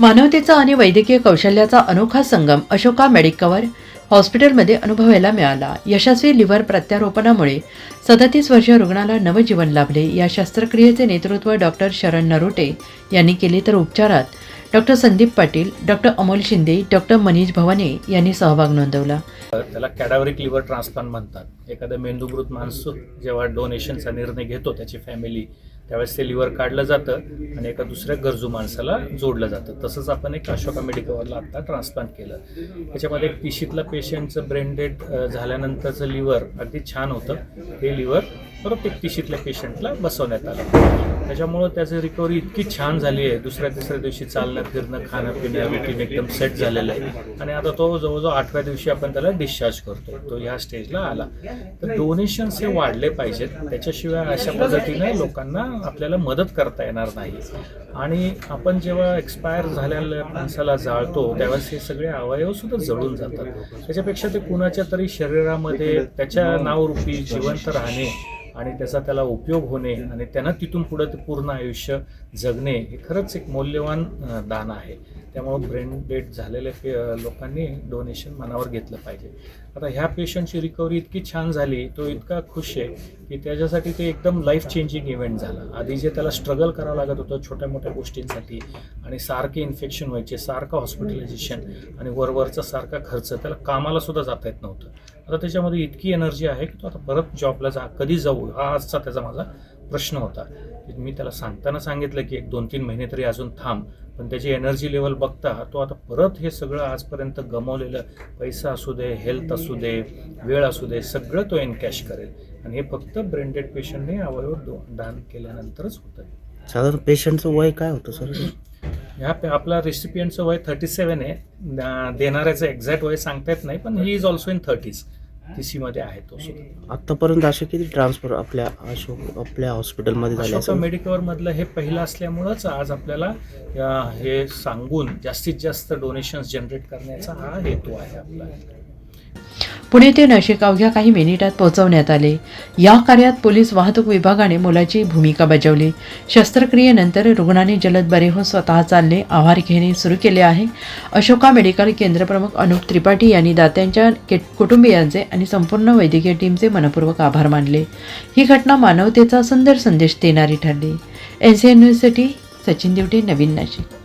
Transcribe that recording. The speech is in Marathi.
मानवतेचा आणि वैद्यकीय कौशल्याचा अनोखा संगम अशोका मेडिकवर हॉस्पिटलमध्ये अनुभवायला मिळाला. यशस्वी लिव्हर प्रत्यारोपणामुळे सदतीस वर्षीय रुग्णाला नवजीवन लाभले. या शस्त्रक्रियेचे नेतृत्व डॉक्टर शरण नरोटे यांनी केले तर उपचारात doctor Sandeep Patil doctor Amol Shinde doctor Manish Bhavane यांनी सहभाग नोंदवला. त्याला कॅडावरिक लिव्हर ट्रान्सप्लांट म्हणतात. एखादं मेंदूकृत माणूस जेव्हा डोनेशनचा निर्णय घेतो त्याची फॅमिली त्यावेळेस ते लिव्हर काढलं जातं आणि एका दुसऱ्या गरजू माणसाला जोडलं जातं. तसंच आपण एक अशोका मेडिकवरला आत्ता ट्रान्सप्लांट केलं. त्याच्यामध्ये एक पिशीतला पेशंटचं ब्रेन डेड झाल्यानंतरचं लिव्हर अगदी छान होतं. हे लिव्हर परत एक पिशीतल्या पेशंटला बसवण्यात आलं. त्याच्यामुळं त्याचं रिकव्हरी इतकी छान झाली आहे. दुसऱ्या तिसऱ्या दिवशी चालणं फिरणं खाणं पिणं रुटीन एकदम सेट झालेलं आहे. आणि आता तो जवळजवळ आठव्या दिवशी आपण त्याला डिस्चार्ज करतो तो ह्या स्टेजला आला. तर डोनेशन्स हे वाढले पाहिजेत. त्याच्याशिवाय अशा पद्धतीने लोकांना आपल्याला मदत करता येणार नाही. आणि आपण जेव्हा एक्सपायर झालेल्या माणसाला जाळतो त्यावेळेस हे सगळे अवयव सुद्धा जळून जातात. त्याच्यापेक्षा ते कुणाच्या तरी शरीरामध्ये त्याच्या नावरूपी जिवंत राहणे आणि त्याचा त्याला उपयोग होणे आणि त्यांना तिथून पुढं ते पूर्ण आयुष्य जगणे हे खरंच एक मौल्यवान दान आहे. त्यामुळं ब्रेन डेड झालेल्या पे लोकांनी डोनेशन मनावर घेतलं पाहिजे. आता ह्या पेशंटची रिकव्हरी इतकी छान झाली तो इतका खुश आहे की त्याच्यासाठी ते एकदम लाईफ चेंजिंग इव्हेंट झाला. आधी जे त्याला स्ट्रगल करावं लागत होतं छोट्या मोठ्या गोष्टींसाठी आणि सारखे इन्फेक्शन व्हायचे सारखं हॉस्पिटलायझेशन आणि वरवरचा सारखा खर्च त्याला कामाला सुद्धा जाता येत नव्हतं. आता त्याच्यामध्ये इतकी एनर्जी आहे की तो आता परत जॉबला जा कधी जाऊ? हा आजचा त्याचा माझा प्रश्न होता. मी त्याला सांगताना सांगितलं की एक दोन तीन महिने तरी अजून थांब पण त्याची एनर्जी लेवल बघता तो आता परत हे सगळं आजपर्यंत गमावलेलं पैसा असू दे हेल्थ असू दे वेळ असू दे सगळं तो एनकॅश करेल. आणि हे फक्त ब्रेंडेड पेशंटने अवयव दान केल्यानंतरच होतं साधारण पेशंटचं वय काय होतं सर? ह्या आपला रेसिपियंटचं वय थर्टी सेवन आहे. देणाऱ्याचं एक्झॅक्ट वय सांगता येत नाही पण he is also in thirties T सीमध्ये आहे तो सुद्धा. आत्तापर्यंत असे किती ट्रान्सफर आपल्या अशोक आपल्या हॉस्पिटलमध्ये झाले अशोका असेल? मेडिकवर मधलं हे पहिलं असल्यामुळंच आज आपल्याला या- हे सांगून जास्तीत जास्त डोनेशन्स जनरेट करण्याचा हा हेतू आहे आपला. पुणे ते नाशिक अवघ्या काही मिनिटात पोहोचवण्यात आले. या कार्यात पोलीस वाहतूक विभागाने मोलाची भूमिका बजावली. शस्त्रक्रियेनंतर रुग्णाने जलद बरे होऊन स्वतः चालणे आभार घेणे सुरू केले आहे. अशोका मेडिकल केंद्रप्रमुख अनुप त्रिपाठी यांनी दात्यांच्या कुटुंबियांचे आणि संपूर्ण वैद्यकीय टीमचे मनपूर्वक आभार मानले. ही घटना मानवतेचा सुंदर संदेश देणारी ठरली. N C university Sachin Divte नवीन नाशिक.